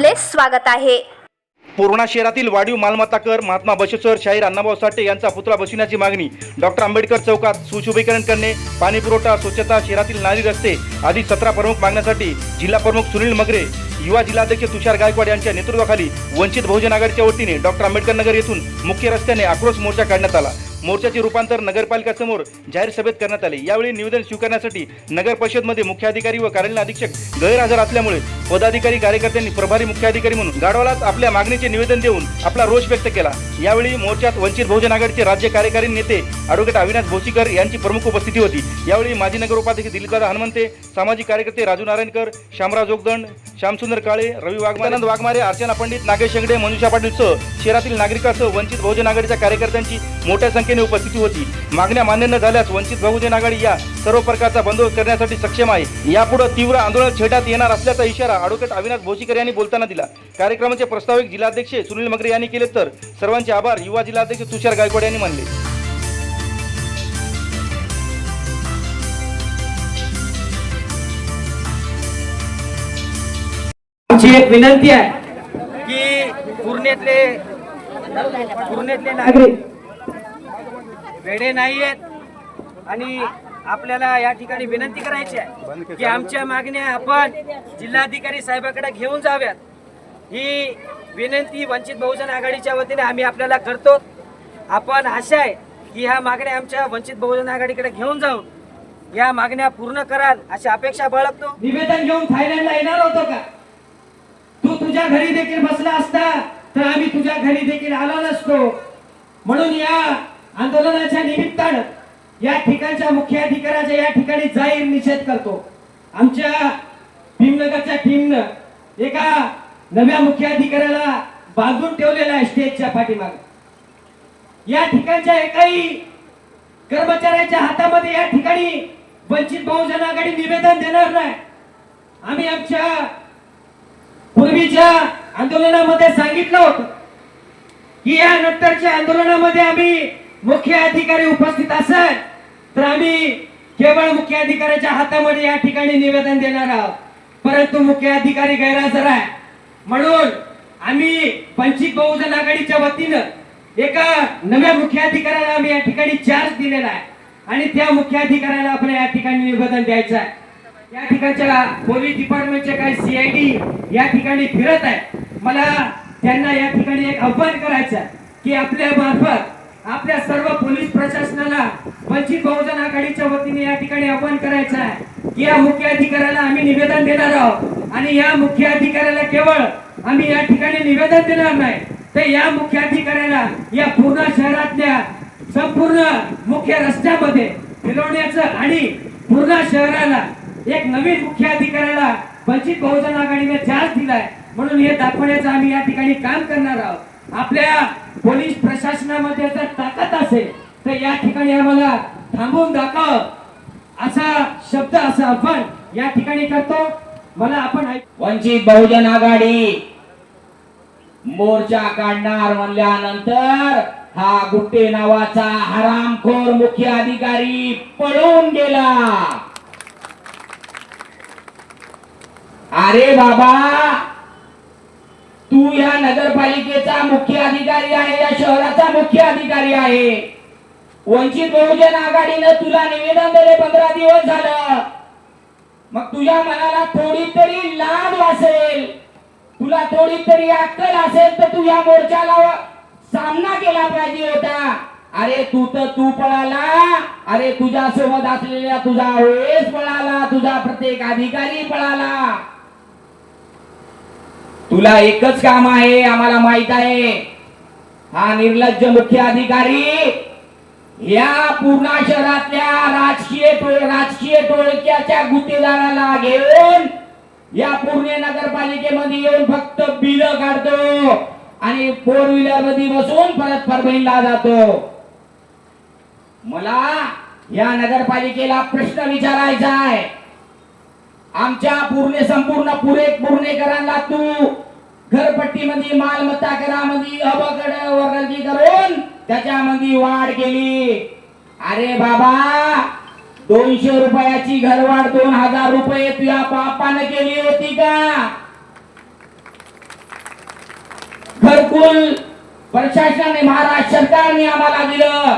आपले स्वागत आहे. पूर्णा शहरातील वाढीव मालमत्ता कर महात्मा बसेश्वर शाहीर अण्णाभाऊ साठे यांचा पुतळा बसविण्याची मागणी डॉक्टर आंबेडकर चौकात सुशोभीकरण करणे पाणी पुरवठा स्वच्छता शहरातील नाली रस्ते आदी सतरा प्रमुख मागण्यासाठी जिल्हा प्रमुख सुनील मगरे युवा जिल्हाध्यक्ष तुषार गायकवाड यांच्या नेतृत्वाखाली वंचित बहुजन आघाडीच्या वतीने डॉक्टर आंबेडकर नगर येथून मुख्य रस्त्याने आक्रोश मोर्चा काढण्यात आला. मोर्चाचे रूपांतर नगरपालिकासमोर जाहीर सभेत करण्यात आले. यावेळी निवेदन स्वीकारण्यासाठी नगर परिषदमध्ये मुख्य अधिकारी व कार्यालय अधीक्षक गैरहजर असल्यामुळे पदाधिकारी कार्यकर्त्यांनी प्रभारी मुख्य अधिकारी म्हणून गाढवालाच आपल्या मागणीचे निवेदन देऊन आपला रोष व्यक्त केला. यावेळी मोर्चात वंचित बहुजन आघाडीचे राज्य कार्यकारी नेते ॲडव्होकेट अविनाश भोसीकर यांची प्रमुख उपस्थिती होती. यावेळी माजी नगर उपाध्यक्ष दिलीपदादा हनुमंते सामाजिक कार्यकर्ते राजू नारायणकर श्यामराव जोगदंड श्यामसुंदर काळे रवी वाघमानंद वाघमारे अर्चना पंडित नागेश शेंगडे मनुषा पाटीलसह शहरातील नागरिकांसह वंचित बहुजन आघाडीच्या कार्यकर्त्यांची मोठ्या संख्येने उपस्थिती होती. मागण्या मान्य न झाल्यास वंचित बहुजन आघाडी या सर्व प्रकारचा बंदोबस्त करण्यासाठी सक्षम आहे. यापुढे तीव्र आंदोलन छेडण्यात येणार असल्याचा इशारा अॅडव्होकेट अविनाश भोसीकर यांनी बोलताना दिला. कार्यक्रमाचे प्रस्ताविक जिल्हाध्यक्ष सुनील मगरे यांनी केले तर सर्वांचे आभार युवा जिल्हाध्यक्ष तुषार गायकवाड यांनी मानले. आमची एक विनंती आहे. की पूर्णेतले पूर्णेतले नागरिक वेडे नाही आहेत आणि आपल्याला या ठिकाणी विनंती करायची आहे की आमच्या मागण्या आपण जिल्हाधिकारी साहेबाकडे घेऊन जाव्यात. ही विनंती वंचित बहुजन आघाडीच्या वतीने आम्ही आपल्याला करतो. आपण आशा आहे की ह्या मागण्या आमच्या वंचित बहुजन आघाडीकडे घेऊन जाऊन या मागण्या पूर्ण कराल अशी अपेक्षा बाळगतो. निवेदन घेऊन थायलंडला येणार होतो का? तू तुझ्या घरी देखील बसला असता तर आम्ही तुझ्या घरी देखील आलो नसतो म्हणून या आंदोलनाच्या निमित्तानं या ठिकाणच्या मुख्य या ठिकाणी जाहीर निषेध करतो. आमच्या भीमनगरच्या टीमनं एका नव्या मुख्य अधिकाऱ्याला बांधून ठेवलेला आहे स्टेजच्या पाठीमागे. या ठिकाणच्या एकाही कर्मचाऱ्याच्या हातामध्ये या ठिकाणी वंचित बहुजन आघाडी निवेदन देणार नाही. आम्ही आमच्या पूर्वीच्या आंदोलनामध्ये सांगितलं होतं की या नंतरच्या आंदोलनामध्ये आम्ही मुख्य अधिकारी उपस्थित असेल तर आम्ही केवळ मुख्य अधिकाऱ्याच्या हातामध्ये या ठिकाणी निवेदन देणार आहोत. परंतु मुख्य अधिकारी गैरहजर आहे. म्हणून आम्ही वंचित बहुजन आघाडीच्या वतीनं एका नव्या मुख्य अधिकाऱ्याला आम्ही या ठिकाणी चार्ज दिलेला आहे. आणि त्या मुख्य अधिकाऱ्याला आपण या ठिकाणी निवेदन द्यायचं आहे. या ठिकाणच्या पोलीस डिपार्टमेंटचे काही सीआयडी या ठिकाणी फिरत आहे मला त्यांना या ठिकाणी एक आव्हान करायचं की आपल्या मार्फत आपल्या सर्व पोलीस प्रशासनाला वंचित बहुजन आघाडीच्या वतीने या ठिकाणी आव्हान करायचं आहे की या मुख्य अधिकाऱ्याला आम्ही निवेदन देणार आहोत. आणि या मुख्य अधिकाऱ्याला केवळ आम्ही या ठिकाणी निवेदन देणार नाही तर या मुख्य अधिकाऱ्याला या पूर्ण शहरातल्या संपूर्ण मुख्य रस्त्यामध्ये फिरवण्याचं आणि पूर्ण शहराला एक नवीन मुख्य अधिकाऱ्याला वंचित बहुजन आघाडीने चार्ज दिलाय. म्हणून हे दाखवण्याचं आम्ही या ठिकाणी काम करणार आहोत. आपल्या पोलीस प्रशासनामध्ये जर ताकद असेल तर या ठिकाणी आम्हाला थांबवून दाखव असा शब्द असं आपण या ठिकाणी करतो. मला आपण वंचित बहुजन आघाडी मोर्चा काढणार म्हणल्यानंतर हा गुट्टे नावाचा हरामखोर मुख्य अधिकारी पळून गेला. अरे बाबा तू या नगरपालिकेचा मुख्य अधिकारी आहे या शहराचा मुख्य अधिकारी आहे. वंचित बहुजन आघाडीनं तुला निवेदन दिले पंधरा दिवस झालं. मग तुझ्या मनाला थोडी तरी लाज असेल तुला थोडी तरी अक्कल असेल तर तू या मोर्चाला सामना केला पाहिजे होता. अरे तू तर तू पळाला. अरे तुझ्या सोबत असलेल्या तुझा वेस पळाला तुझा प्रत्येक अधिकारी पळाला. तुला एकच काम आहे आम्हाला माहीत आहे. हा निर्लज्ज मुख्य अधिकारी या पूर्णा शहरातल्या राजकीय राजकीय टोळक्याच्या गुत्तेदाराला घेऊन या पुणे नगरपालिकेमध्ये येऊन फक्त बिल काढतो आणि फोर व्हीलरमध्ये बसून परत परभणीला जातो. मला या नगरपालिकेला प्रश्न विचारायचा आहे. आमच्या पूर्ण संपूर्ण पुरे पूर्णेकरांना तू घरपट्टीमध्ये मालमत्ता करामध्ये अबकड वर्गी करून त्याच्यामध्ये वाढ केली. अरे बाबा दोनशे रुपयाची घरवाढ दोन हजार रुपये तुझ्या बापानं केली होती का? घरकुल प्रशासनाने महाराष्ट्र सरकारने आम्हाला दिलं.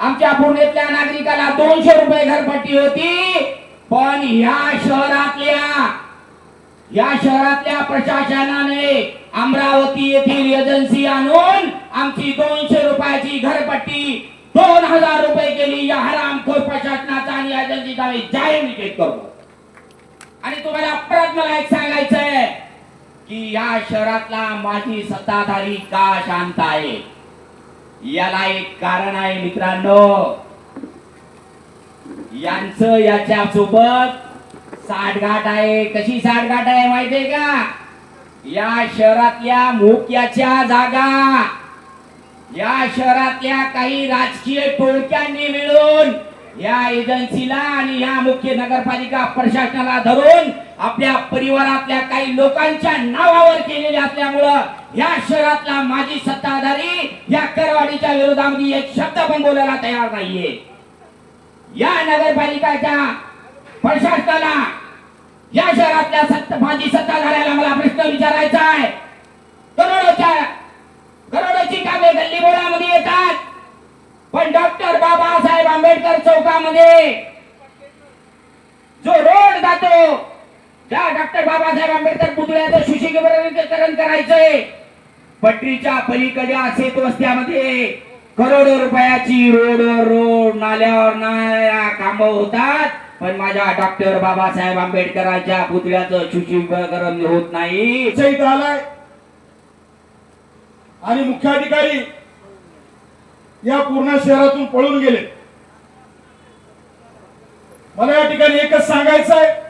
आमच्या पुण्यातल्या नागरिकाला दोनशे रुपये घरपट्टी होती. पण या शहरातल्या या शहरातल्या प्रशासनाने अमरावती येथील एजन्सी आणून आमची दोनशे रुपयाची घरपट्टी दोन हजार रुपये केली. या हरामखोर प्रशासनाचा आणि एजन्सीचा आम्ही जाहीर निषेध करतो आणि तुम्हाला परत मला एक सांगायचंय की या शहरातला माझी सत्ताधारी का शांत आहे? याला एक कारण आहे मित्रांनो. यांचं याच्या सोबत साठगाठ आहे. कशी साठगाठ आहे माहितीये का? या शहरातल्या मुख्याच्या जागा. या शहरातल्या काही राजकीय टोळक्यांनी मिळून या एजन्सीला आणि या मुख्य नगरपालिका प्रशासनाला धरून आपल्या परिवारातल्या काही लोकांच्या नावावर केलेले असल्यामुळं या शहरातला माजी सत्ताधारी या करवाडीच्या विरोधामध्ये एक शब्द पण बोलायला तयार नाहीये. या नगरपालिकाच्या प्रशासनाला या शहरातल्या सत्ता माजी सत्ताधाऱ्याला मला प्रश्न विचारायचा आहे. करोडोच्या करोडोची कामे गल्ली बोळामध्ये येतात. पण डॉक्टर बाबासाहेब आंबेडकर चौकामध्ये जो रोड जातो त्या डॉक्टर बाबासाहेब आंबेडकर पुतळ्याचं सुशीकरण करायचंय. पटरीच्या पलीकडे शेत वस्त्यामध्ये करोडो रुपयाची रोडवर रोड नाल्यावर नाल्या काम होतात. पण माझ्या डॉक्टर बाबासाहेब आंबेडकरांच्या पुतळ्याचं सुशोभीकरण होत नाही. इथं आलाय आणि मुख्याधिकारी या पूर्ण शहरातून पळून गेले. मला या ठिकाणी एकच सांगायचं आहे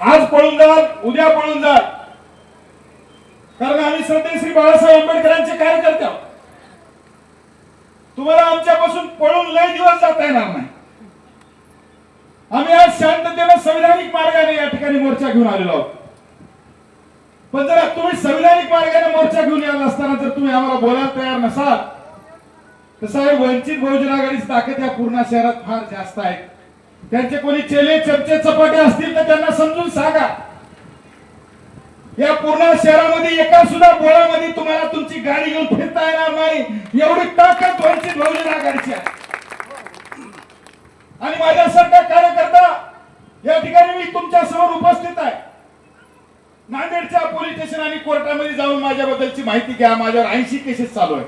आज पळून जाल उद्या पळून जाल श्रद्धे श्री बाळासाहेब आंबेडकरांचे कार्यकर्ते. तुम्हाला आमच्यापासून पळून लय दिवस जाता येणार नाही. आम्ही आज शांततेनं संविधानिक मार्गाने या ठिकाणी मोर्चा घेऊन आलेलो आहोत. पण जर तुम्ही संविधानिक मार्गाने मोर्चा घेऊन यायला असताना जर तुम्ही आम्हाला बोलायला तयार नसाल तर साहेब वंचित बहुजन आघाडीची ताकद या पूर्ण शहरात फार जास्त आहे. त्यांचे कोणी चेले चमचे चपाटे असतील तर त्यांना समजून सांगा. या पूर्ण शहरामध्ये एका सुद्धा बोळामध्ये तुम्हाला तुमची गाडी घेऊन फिरता येणार नाही. एवढी ताकद वंचित बहुजन आघाडीची आहे. आणि माझ्यासारखा कार्यकर्ता या ठिकाणी मी तुमच्यासमोर उपस्थित आहे. नांदेडच्या पोलीस स्टेशन आणि कोर्टामध्ये जाऊन माझ्याबद्दलची माहिती घ्या. माझ्यावर ऐंशी केसेस चालू आहेत.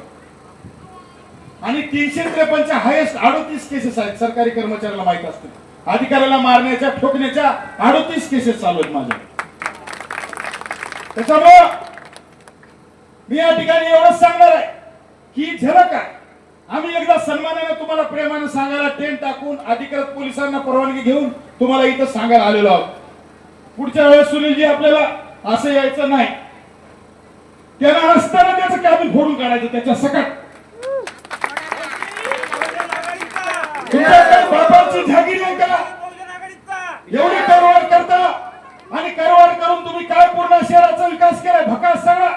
आणि तीनशे त्रेपन्नच्या हायेस्ट अडोतीस केसेस आहेत. सरकारी कर्मचाऱ्याला माहीत असते अधिकाऱ्याला मारण्याच्या ठोकण्याच्या अडोतीस केसेस चालू आहेत माझ्या त्याच्यामुळं मी या ठिकाणी एवढंच सांगणार आहे की झलक आहे. आम्ही एकदा सन्मानाने तुम्हाला प्रेमाने सांगायला टेंट टाकून अधिकृत पोलिसांना परवानगी घेऊन तुम्हाला इथं सांगायला आलेलो आहोत. पुढच्या वेळेस सुनीलजी आपल्याला असं यायचं नाही. त्याला असताना त्याचं कॅबिन फोडून काढायचं त्याच्या सकट. बाबांची झागिरी बापांची आहे का? एवढी आणि करून तुम्ही काय पूर्ण शहराचा विकास केलाय भकास सगळा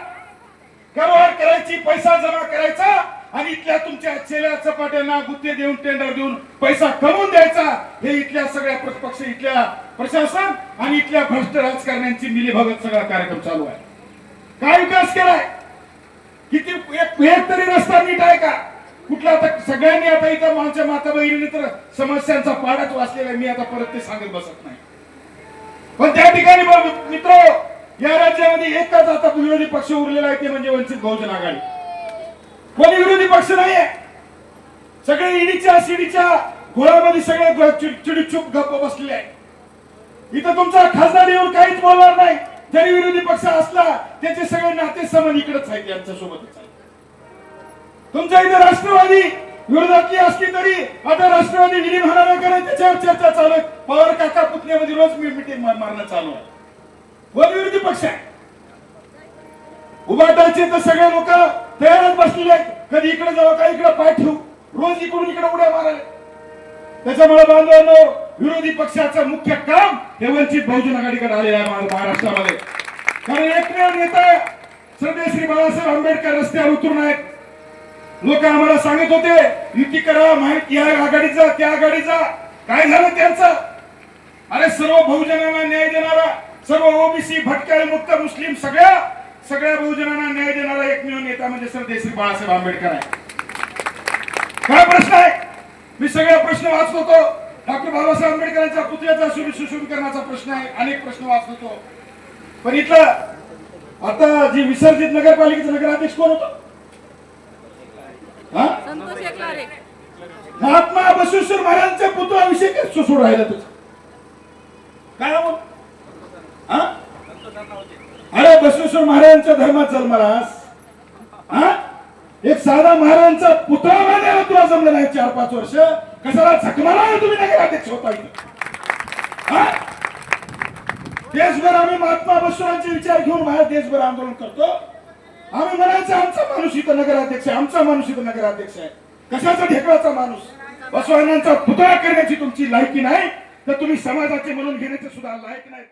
करवाड करायची पैसा जमा करायचा आणि इथल्या तुमच्या चेल्या चपाट्यांना गुत्ते देऊन टेंडर देऊन पैसा कमवून द्यायचा. हे इथल्या सगळ्या पक्ष इथल्या प्रशासन आणि इथल्या भ्रष्ट राजकारण्यांची मिलीभगत सगळा कार्यक्रम चालू आहे. काय विकास केलाय? किती एक एक तरी रस्ता नीट आहे का? कुठला आता सगळ्यांनी आता इथं माझ्या माता बहिणीने तर समस्यांचा पाडाच वाचलेला आहे. मी आता परत ते सांगत बसत नाही. पण त्या ठिकाणी मित्र या राज्यामध्ये एकच आता विरोधी पक्ष उरलेला आहे ते म्हणजे वंचित बहुजन आघाडी. कोणी विरोधी पक्ष नाहीये. सगळे ईडीच्या सीडीच्या घोळामध्ये सगळे चिडीचूप गप्प बसलेले आहे इथं तुमचा खासदार येऊन काहीच बोलणार नाही. जरी विरोधी पक्ष असला त्याचे सगळे नाते समान इकडेच आहेत यांच्या सोबतच तुमच्या इथे राष्ट्रवादी विरोधातली असली तरी आता राष्ट्रवादी विलीन होणार आहे त्याच्यावर चर्चा चालू आहे. पवार काका पुतण्यामध्ये रोज मी मिटिंग मारणं चालू आहे. वर विरोधी पक्ष आहे? उभाटायचे तर सगळे लोक तयारच बसलेले आहेत. कधी इकडे जाऊ का इकडे पाय ठेवू? रोज इकडून इकडे उड्या मारायला. त्याच्यामुळे बांधवांनो विरोधी पक्षाचं मुख्य काम हे वंचित बहुजन आघाडीकडे आलेलं आहे महाराष्ट्रामध्ये. कारण एकमेव नेता सध्या श्री बाळासाहेब आंबेडकर रस्त्यावर उतरून आहेत. लोक आम्हाला सांगत होते युती करा माहिती या आघाडीचा त्या आघाडीचा. काय झालं त्यांचं? अरे सर्व बहुजनांना न्याय देणारा सर्व ओबीसी भटक्या मुक्त मुस्लिम सगळ्या सगळ्या बहुजनांना न्याय देणारा एकमेव नेता म्हणजे सर देशश्री बाळासाहेब आंबेडकर आहे. काय प्रश्न आहे? मी सगळे प्रश्न वाचत होतो. डॉक्टर बाबासाहेब आंबेडकरांच्या पुतळ्याचा सुशो- सुशोभीकरणाचा प्रश्न आहे. अनेक प्रश्न वाचत होतो. पण इथलं आता जी विसर्जित नगरपालिकेचा नगराध्यक्ष कोण होतं? महात्मा बसवेश्वर महाराजांच्या पुतळ्याविषयी काय सुसूड राहिलं तुझं? काय हो? हा? अरे बसवेश्वर महाराजांच्या धर्मात जन्मलास हा? एक साधा महाराजांचा पुतळा बांधायला तुला जमलं नाही चार पाच वर्ष. कशाला झकमाला तुम्ही नगराध्यक्ष होता हा? देशभर आम्ही महात्मा बसवेश्वरांचे विचार घेऊन बाहेर देशभर आंदोलन करतो. आम्ही म्हणायचं आमचा माणूस इथं नगराध्यक्ष आहे आमचा माणूस इथं नगराध्यक्ष आहे. कशाचा ढेकळाचा माणूस? बसवानांचा पुतळा करण्याची तुमची लायकी नाही तर तुम्ही समाजाचे म्हणून घेण्याचे सुद्धा लायक नाही